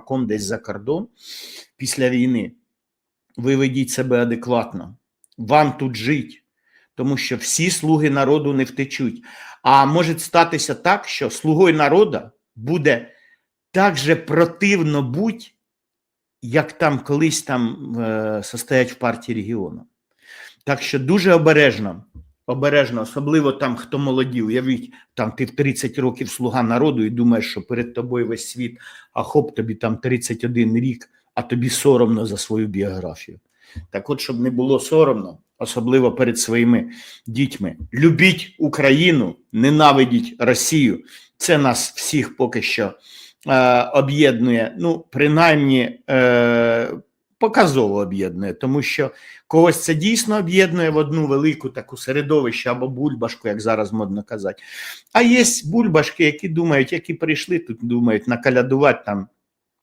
ком десь за кордон після війни, ви ведіть себе адекватно. Вам тут жить, тому що всі слуги народу не втечуть. А може статися так, що слугою народу буде так же противно будь, як там колись там е, состоять в партії регіону. Так що дуже обережно, обережно, особливо там, хто молоді, уявіть, там ти в 30 років слуга народу і думаєш, що перед тобою весь світ, а хоп, тобі там 31 рік, а тобі соромно за свою біографію. Так от, щоб не було соромно, особливо перед своїми дітьми. Любіть Україну, ненавидіть Росію. Це нас всіх поки що е, об'єднує, ну, принаймні е, показово об'єднує, тому що когось це дійсно об'єднує в одну велику таку середовище або бульбашку, як зараз модно казати. А є бульбашки, які думають, які прийшли тут, думають накалядувати там